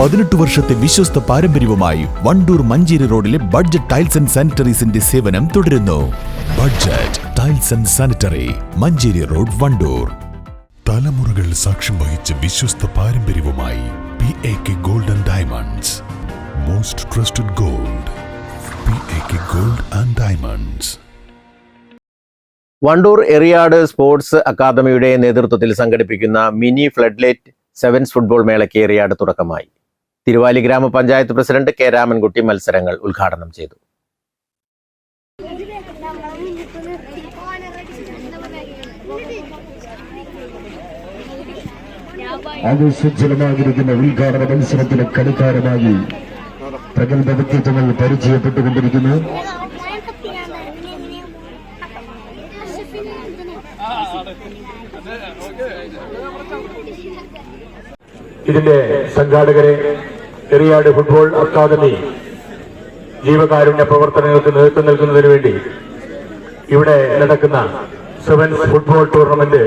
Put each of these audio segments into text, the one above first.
പതിനെട്ട് വർഷത്തെ വിശ്വസ്ത പാരമ്പര്യവുമായി വണ്ടൂർ മഞ്ചേരി റോഡിലെ ബഡ്ജറ്റ് ടൈൽസ് ആൻഡ് സാനിറ്ററീസിന്റെ സേവനം തുടരുന്നു. Budget tiles and sanitary Mancheri road Wandoor. തലമുറകൾ സാക്ഷ്യം വഹിച്ച വിശ്വസ്ത പാരമ്പര്യവുമായി P A K gold and diamonds most trusted gold P A K gold and diamonds Wandoor Eriyad sports അക്കാദമിയുടെ നേതൃത്വത്തിൽ സംഘടിപ്പിക്കുന്ന മിനി ഫ്ലഡ്ലൈറ്റ് സെവൻസ് ഫുട്ബോൾ മേളയ്ക്ക് എറിയാട് തുടക്കമായി. തിരുവാലി ഗ്രാമപഞ്ചായത്ത് പ്രസിഡന്റ് കെ രാമൻകുട്ടി മത്സരങ്ങൾ ഉദ്ഘാടനം ചെയ്തു. ആവേശജലമായിരിക്കുന്ന ഉദ്ഘാടന മത്സരത്തിലെ കളിക്കാരനായി പ്രഗത്ഭ വ്യക്തിത്വങ്ങൾ പരിചയപ്പെട്ടുകൊണ്ടിരിക്കുന്നു. ഇതിന്റെ സംഘാടകരെ എറിയാട് ഫുട്ബോൾ അക്കാദമി ജീവകാരുണ്യ പ്രവർത്തനങ്ങൾക്ക് നേതൃത്വം നൽകുന്നതിന് വേണ്ടി ഇവിടെ നടക്കുന്ന സെവൻസ് ഫുട്ബോൾ ടൂർണമെന്റ്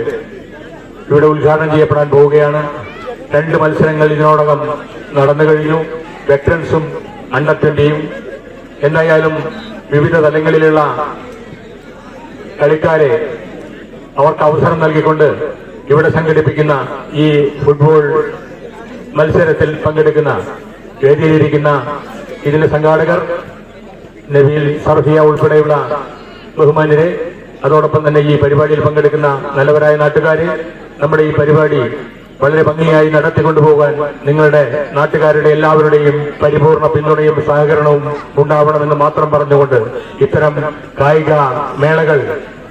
ഇവിടെ ഉദ്ഘാടനം ചെയ്യപ്പെടാൻ പോവുകയാണ്. രണ്ട് മത്സരങ്ങൾ ഇതിനോടകം നടന്നു കഴിഞ്ഞു. വെറ്ററൻസും അണ്ടർ ട്വന്റിയും എന്തായാലും വിവിധ തലങ്ങളിലുള്ള കളിക്കാരെ അവർക്ക് അവസരം നൽകിക്കൊണ്ട് ഇവിടെ സംഘടിപ്പിക്കുന്ന ഈ ഫുട്ബോൾ മത്സരത്തിൽ പങ്കെടുക്കുന്ന വേദിയിലിരിക്കുന്ന ഇതിന്റെ സംഘാടകർ നബീൽ സർഫിയ ഉൾപ്പെടെയുള്ള ബഹുമാന്യരെ അതോടൊപ്പം തന്നെ ഈ പരിപാടിയിൽ പങ്കെടുക്കുന്ന നല്ലവരായ നാട്ടുകാരെ നമ്മുടെ ഈ പരിപാടി വളരെ ഭംഗിയായി നടത്തിക്കൊണ്ടുപോകാൻ നിങ്ങളുടെ നാട്ടുകാരുടെ എല്ലാവരുടെയും പരിപൂർണ പിന്തുണയും സഹകരണവും ഉണ്ടാവണമെന്ന് മാത്രം പറഞ്ഞുകൊണ്ട് ഇത്തരം കായിക മേളകൾ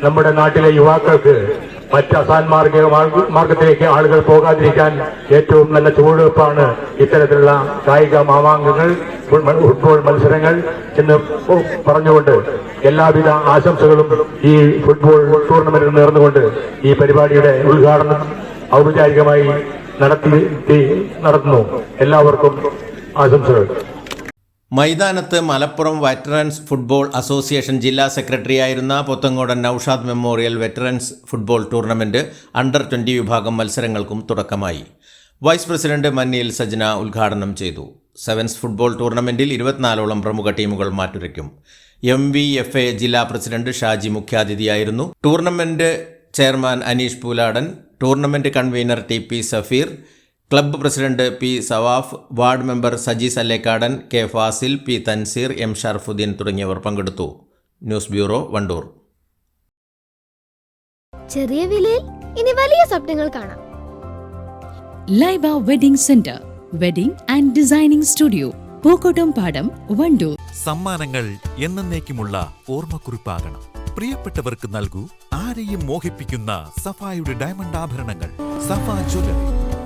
നമ്മുടെ നാട്ടിലെ യുവാക്കൾക്ക് മറ്റ് അസാൻമാർഗ മാർഗ- മാർഗത്തിലേക്ക് ആളുകൾ പോകാതിരിക്കാൻ ഏറ്റവും നല്ല ചുവടുവെപ്പാണ് ഇത്തരത്തിലുള്ള കായിക മാമാങ്കങ്ങൾ ഫുട്ബോൾ മത്സരങ്ങൾ എന്ന് പറഞ്ഞുകൊണ്ട് എല്ലാവിധ ആശംസകളും ഈ ഫുട്ബോൾ ടൂർണമെന്റിൽ നേർന്നുകൊണ്ട് ഈ പരിപാടിയുടെ ഉദ്ഘാടനം ഔപചാരികമായി നടത്തി നടത്തുന്നു. എല്ലാവർക്കും ആശംസകൾ. മൈതാനത്ത് മലപ്പുറം വെറ്ററൻസ് ഫുട്ബോൾ അസോസിയേഷൻ ജില്ലാ സെക്രട്ടറിയായിരുന്ന Pothankodan Naushad memorial veterans football tournament under twenty വിഭാഗം മത്സരങ്ങൾക്കും തുടക്കമായി. വൈസ് പ്രസിഡന്റ് മന്നിയിൽ സജ്ന ഉദ്ഘാടനം ചെയ്തു. സെവൻസ് ഫുട്ബോൾ ടൂർണമെന്റിൽ ഇരുപത്തിനാലോളം പ്രമുഖ ടീമുകൾ മാറ്റുരയ്ക്കും. എം വി എഫ് എ ജില്ലാ president Shaji മുഖ്യാതിഥിയായിരുന്നു. Tournament chairman Aneesh Pooladan tournament convener T P Safeer club president P Savaf ward member Saji Sallekkadan K Fasil P Thanseer M Sharfuddeen തുടങ്ങിയവർ പങ്കെടുത്തു. News bureau Wandoor. ചെറിയ വിലയിൽ ഇനി വലിയ സ്വപ്നങ്ങൾ കാണാം. Laiba wedding centre wedding and designing studio Pookkottampadam Wandoor. സമ്മാനങ്ങൾ എന്നേക്കുമുള്ള ഓർമ്മക്കുറിപ്പാകണം. പ്രിയപ്പെട്ടവർക്ക് നൽകൂ ആരെയും മോഹിപ്പിക്കുന്ന സഫായുടെ ഡയമണ്ട് ആഭരണങ്ങൾ. സഫാ ജ്വല്ലറി.